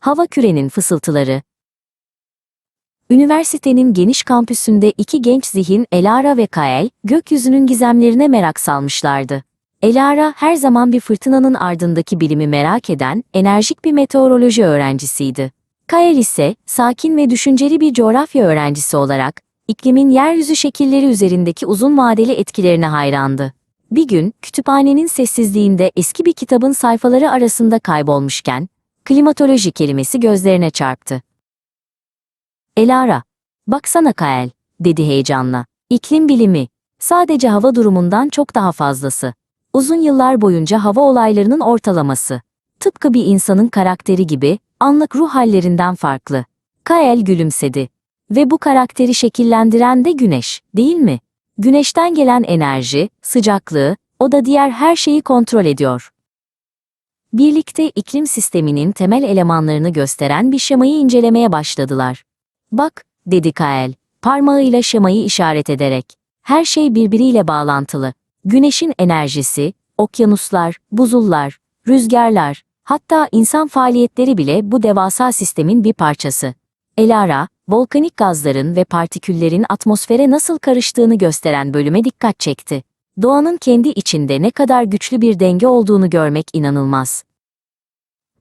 Hava kürenin fısıltıları. Üniversitenin geniş kampüsünde iki genç zihin Elara ve Kael, gökyüzünün gizemlerine merak salmışlardı. Elara her zaman bir fırtınanın ardındaki bilimi merak eden, enerjik bir meteoroloji öğrencisiydi. Kael ise sakin ve düşünceli bir coğrafya öğrencisi olarak iklimin yeryüzü şekilleri üzerindeki uzun vadeli etkilerine hayrandı. Bir gün kütüphanenin sessizliğinde eski bir kitabın sayfaları arasında kaybolmuşken klimatoloji kelimesi gözlerine çarptı. Elara, baksana Kael, dedi heyecanla. İklim bilimi, sadece hava durumundan çok daha fazlası. Uzun yıllar boyunca hava olaylarının ortalaması. Tıpkı bir insanın karakteri gibi, anlık ruh hallerinden farklı. Kael gülümsedi. Ve bu karakteri şekillendiren de güneş, değil mi? Güneşten gelen enerji, sıcaklığı, o da diğer her şeyi kontrol ediyor. Birlikte iklim sisteminin temel elemanlarını gösteren bir şemayı incelemeye başladılar. Bak, dedi Kael, parmağıyla şemayı işaret ederek. Her şey birbiriyle bağlantılı. Güneşin enerjisi, okyanuslar, buzullar, rüzgarlar, hatta insan faaliyetleri bile bu devasa sistemin bir parçası. Elara, volkanik gazların ve partiküllerin atmosfere nasıl karıştığını gösteren bölüme dikkat çekti. Doğanın kendi içinde ne kadar güçlü bir denge olduğunu görmek inanılmaz.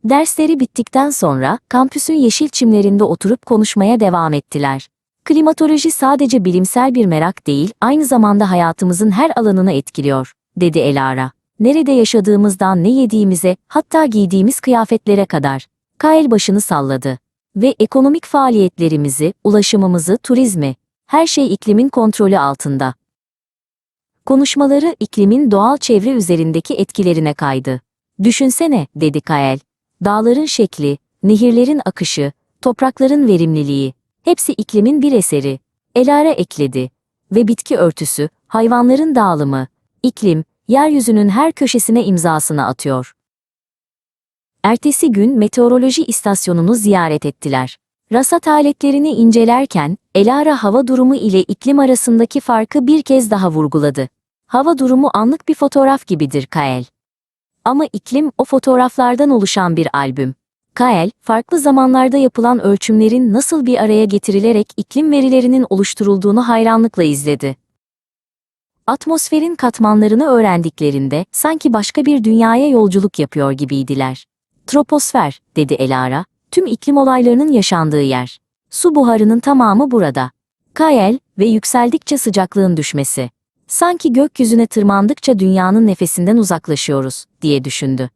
Dersleri bittikten sonra kampüsün yeşil çimlerinde oturup konuşmaya devam ettiler. Klimatoloji sadece bilimsel bir merak değil, aynı zamanda hayatımızın her alanını etkiliyor, dedi Elara. Nerede yaşadığımızdan ne yediğimize, hatta giydiğimiz kıyafetlere kadar. Kael başını salladı. Ve ekonomik faaliyetlerimizi, ulaşımımızı, turizmi, her şey iklimin kontrolü altında. Konuşmaları iklimin doğal çevre üzerindeki etkilerine kaydı. Düşünsene, dedi Kael. Dağların şekli, nehirlerin akışı, toprakların verimliliği, hepsi iklimin bir eseri. Elara ekledi. Ve bitki örtüsü, hayvanların dağılımı, iklim, yeryüzünün her köşesine imzasını atıyor. Ertesi gün meteoroloji istasyonunu ziyaret ettiler. Rasat aletlerini incelerken, Elara hava durumu ile iklim arasındaki farkı bir kez daha vurguladı. Hava durumu anlık bir fotoğraf gibidir Kael. Ama iklim o fotoğraflardan oluşan bir albüm. Kael, farklı zamanlarda yapılan ölçümlerin nasıl bir araya getirilerek iklim verilerinin oluşturulduğunu hayranlıkla izledi. Atmosferin katmanlarını öğrendiklerinde sanki başka bir dünyaya yolculuk yapıyor gibiydiler. Troposfer, dedi Elara, tüm iklim olaylarının yaşandığı yer. Su buharının tamamı burada. Kael ve yükseldikçe sıcaklığın düşmesi. Sanki gökyüzüne tırmandıkça dünyanın nefesinden uzaklaşıyoruz, diye düşündü.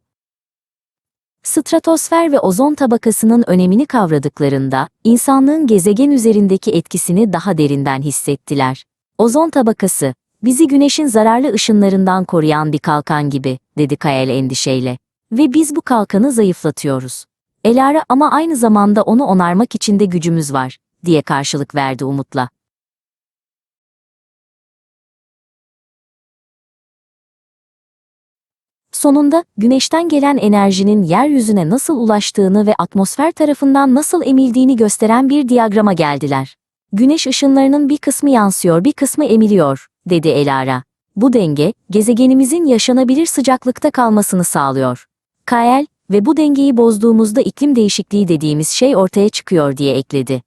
Stratosfer ve ozon tabakasının önemini kavradıklarında, insanlığın gezegen üzerindeki etkisini daha derinden hissettiler. Ozon tabakası, bizi güneşin zararlı ışınlarından koruyan bir kalkan gibi, dedi Kael endişeyle. Ve biz bu kalkanı zayıflatıyoruz. Elara ama aynı zamanda onu onarmak için de gücümüz var, diye karşılık verdi umutla. Sonunda güneşten gelen enerjinin yeryüzüne nasıl ulaştığını ve atmosfer tarafından nasıl emildiğini gösteren bir diyagrama geldiler. Güneş ışınlarının bir kısmı yansıyor, bir kısmı emiliyor, dedi Elara. Bu denge, gezegenimizin yaşanabilir sıcaklıkta kalmasını sağlıyor. Kael ve bu dengeyi bozduğumuzda iklim değişikliği dediğimiz şey ortaya çıkıyor diye ekledi.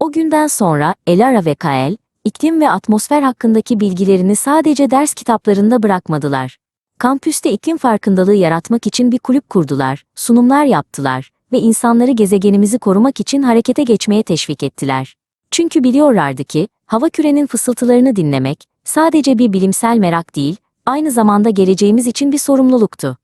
O günden sonra Elara ve Kael, iklim ve atmosfer hakkındaki bilgilerini sadece ders kitaplarında bırakmadılar. Kampüste iklim farkındalığı yaratmak için bir kulüp kurdular, sunumlar yaptılar ve insanları gezegenimizi korumak için harekete geçmeye teşvik ettiler. Çünkü biliyorlardı ki, hava kürenin fısıltılarını dinlemek, sadece bir bilimsel merak değil, aynı zamanda geleceğimiz için bir sorumluluktu.